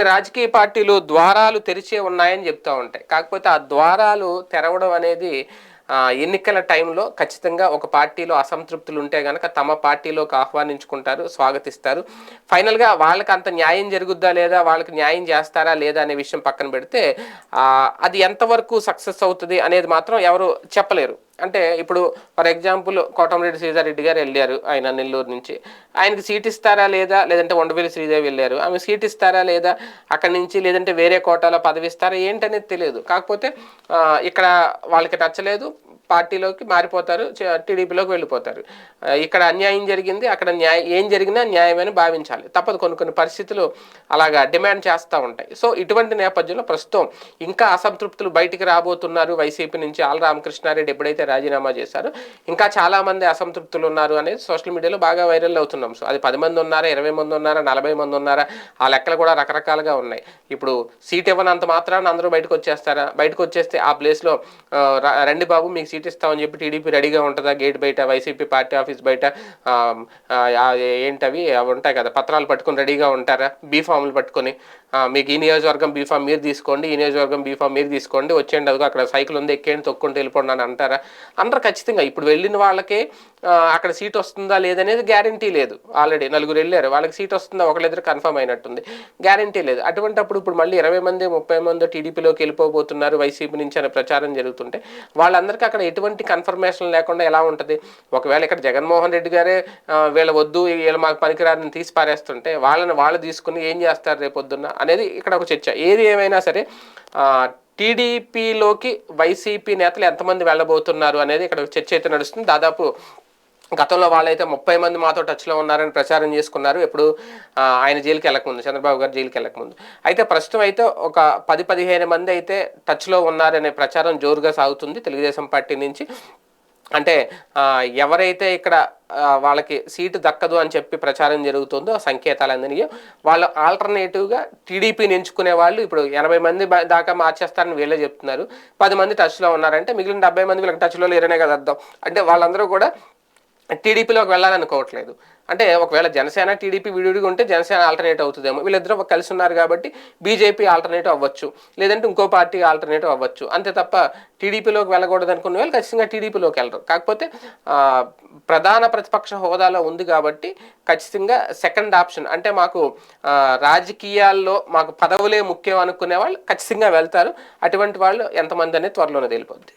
కొన్ని రాజకీయ పార్టీలు ద్వారాలు తెరిచే ఉన్నాయని చెప్తూ ఉంటాయి. కాకపోతే ఆ ద్వారాలు తెరవడం అనేది ఎన్నికల టైంలో ఖచ్చితంగా ఒక పార్టీలో అసంతృప్తులు ఉంటే కనుక తమ పార్టీలోకి ఆహ్వానించుకుంటారు స్వాగతిస్తారు. ఫైనల్గా వాళ్ళకి అంత న్యాయం జరుగుద్దా లేదా వాళ్ళకి న్యాయం చేస్తారా లేదా అనే విషయం పక్కన పెడితే అది ఎంతవరకు సక్సెస్ అవుతుంది అనేది మాత్రం ఎవరు చెప్పలేరు. అంటే ఇప్పుడు ఫర్ ఎగ్జాంపుల్ కోటమిరెడ్డి శ్రీధారెడ్డి గారు వెళ్ళారు ఆయన నెల్లూరు నుంచి. ఆయనకి సీట్ ఇస్తారా లేదా లేదంటే ఉండవేలి శ్రీదేవి వెళ్ళారు. ఆమె సీట్ ఇస్తారా లేదా అక్కడి నుంచి లేదంటే వేరే కోటాలో పదవి ఇస్తారా ఏంటనేది తెలియదు. కాకపోతే ఇక్కడ వాళ్ళకి నచ్చలేదు. పార్టీలోకి మారిపోతారు టీడీపీలోకి వెళ్ళిపోతారు. ఇక్కడ అన్యాయం జరిగింది అక్కడ న్యాయం ఏం జరిగినా న్యాయమని భావించాలి. తప్పదు కొన్ని కొన్ని పరిస్థితులు అలాగా డిమాండ్ చేస్తూ ఉంటాయి. సో ఇటువంటి నేపథ్యంలో ప్రస్తుతం ఇంకా అసంతృప్తులు బయటికి రాబోతున్నారు వైసీపీ నుంచి ఆల్ రామకృష్ణారెడ్డి ఎప్పుడైతే రాజీనామా చేశారో. ఇంకా చాలా మంది అసంతృప్తులు ఉన్నారు అనేది సోషల్ మీడియాలో బాగా వైరల్ అవుతున్నాం. సో అది పది మంది ఉన్నారా ఇరవై మంది ఉన్నారా నలభై మంది ఉన్నారా ఆ లెక్కలు కూడా రకరకాలుగా ఉన్నాయి. ఇప్పుడు సీట్ ఇవ్వనంత మాత్రాన అందరూ బయటకు వచ్చేస్తారా? బయటకు వచ్చేస్తే ఆ ప్లేస్లో రండి బాబు మీకు సీట్ ఇస్తామని చెప్పి టీడీపీ రెడీగా ఉంటుందా? గేట్ బయట వైసీపీ పార్టీ ఆఫీస్ బయట ఏంటవి? అవి ఉంటాయి కదా పత్రాలు పట్టుకొని రెడీగా ఉంటారా? బీ ఫామ్లు పట్టుకొని. మీకు ఈ నియోజకవర్గం బీ ఫామ్ మీరు తీసుకోండి ఈ నియోజకవర్గం బీ ఫామ్ మీరు తీసుకోండి వచ్చేయండి అదిగో అక్కడ సైకిల్ ఉంది ఎక్కేయండి తొక్కుంటూ వెళ్ళిపోండి అని అంటారా? అందరు ఖచ్చితంగా ఇప్పుడు వెళ్ళిన వాళ్ళకే అక్కడ సీట్ వస్తుందా లేదనేది గ్యారంటీ లేదు. ఆల్రెడీ నలుగురు వెళ్ళారు వాళ్ళకి సీట్ వస్తుందా ఒకళ్ళిద్దరు కన్ఫర్మ్ అయినట్టుంది. గ్యారంటీ లేదు. అటువంటిప్పుడు ఇప్పుడు మళ్ళీ ఇరవై మంది ముప్పై మంది టీడీపీలోకి వెళ్ళిపోబోతున్నారు వైసీపీ నుంచి అనే ప్రచారం జరుగుతుంటే వాళ్ళందరికీ అక్కడ ఎటువంటి కన్ఫర్మేషన్ లేకుండా ఎలా ఉంటుంది? ఒకవేళ ఇక్కడ జగన్మోహన్ రెడ్డి గారే వీళ్ళ వద్దు వీళ్ళు మాకు పనికిరాని తీసి పారేస్తుంటే వాళ్ళని వాళ్ళు తీసుకుని ఏం చేస్తారు రేపొద్దున్న అనేది ఇక్కడ ఒక చర్చ. ఏది ఏమైనా సరే టీడీపీలోకి వైసీపీ నేతలు ఎంతమంది వెళ్ళబోతున్నారు అనేది ఇక్కడ చర్చ అయితే నడుస్తుంది. దాదాపు గతంలో వాళ్ళైతే ముప్పై మంది మాతో టచ్లో ఉన్నారని ప్రచారం చేసుకున్నారు. ఎప్పుడు ఆయన జైలుకి వెళ్ళకముందు చంద్రబాబు గారు జైలుకి వెళ్ళకముందు. అయితే ప్రస్తుతం అయితే ఒక పది పదిహేను మంది అయితే టచ్లో ఉన్నారనే ప్రచారం జోరుగా సాగుతుంది తెలుగుదేశం పార్టీ నుంచి. అంటే ఎవరైతే ఇక్కడ వాళ్ళకి సీటు దక్కదు అని చెప్పి ప్రచారం జరుగుతుందో సంకేతాలు అందినాయో వాళ్ళు ఆల్టర్నేటివ్గా టీడీపీని ఎంచుకునే వాళ్ళు ఇప్పుడు ఎనభై మంది దాకా మార్చేస్తారని వీళ్ళే చెప్తున్నారు. పది మంది టచ్లో ఉన్నారంటే మిగిలిన డెబ్బై మంది వీళ్ళకి టచ్లో లేరనే కదా అర్థం. అంటే వాళ్ళందరూ కూడా టీడీపీలోకి వెళ్ళాలనుకోవట్లేదు. అంటే ఒకవేళ జనసేన టీడీపీ విడివిడిగా ఉంటే జనసేన ఆల్టర్నేట్ అవుతుందేమో. వీళ్ళిద్దరూ కలిసి ఉన్నారు కాబట్టి బీజేపీ ఆల్టర్నేటివ్ అవ్వచ్చు. లేదంటే ఇంకో పార్టీ ఆల్టర్నేటివ్ అవ్వచ్చు. అంతే తప్ప టీడీపీలోకి వెళ్ళకూడదు అనుకున్న వాళ్ళు ఖచ్చితంగా టీడీపీలోకి వెళ్ళరు. కాకపోతే ప్రధాన ప్రతిపక్ష హోదాలో ఉంది కాబట్టి ఖచ్చితంగా సెకండ్ ఆప్షన్ అంటే మాకు రాజకీయాల్లో మాకు పదవులే ముఖ్యం అనుకునే వాళ్ళు ఖచ్చితంగా వెళ్తారు. అటువంటి వాళ్ళు ఎంతమంది అనేది త్వరలోనే తెలిపోద్ది.